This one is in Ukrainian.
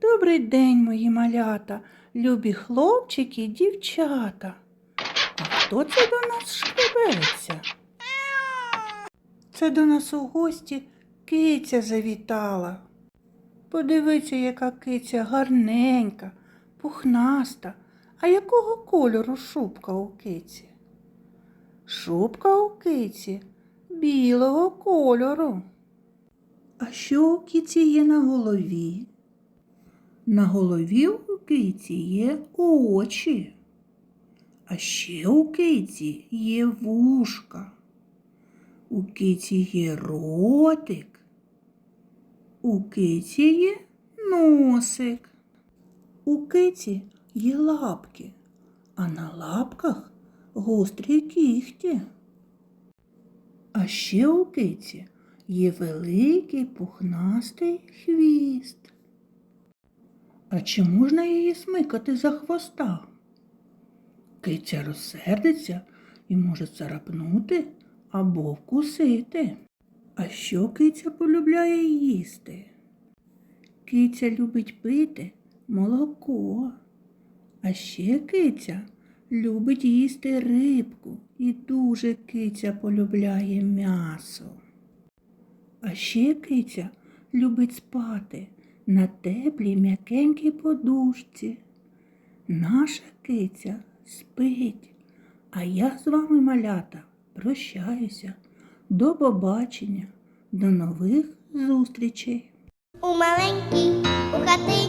Добрий день, мої малята, любі хлопчики і дівчата. А хто це до нас шкребеться? Це до нас у гості киця завітала. Подивіться, яка киця гарненька, пухнаста. А якого кольору шубка у киці? Шубка у киці білого кольору. А що у киці є на голові? На голові у киці є очі, а ще у киці є вушка, у киці є ротик, у киці є носик, у киці є лапки, а на лапках гострі кігті. А ще у киці є великий пухнастий хвіст. А чи можна її смикати за хвоста? Киця розсердиться і може царапнути або вкусити. А що киця полюбляє їсти? Киця любить пити молоко. А ще киця любить їсти рибку і дуже киця полюбляє м'ясо. А ще киця любить спати на теплій м'якенькій подушці. Наша киця спить, а я з вами, малята, прощаюся. До побачення, до нових зустрічей. У маленькій у хатині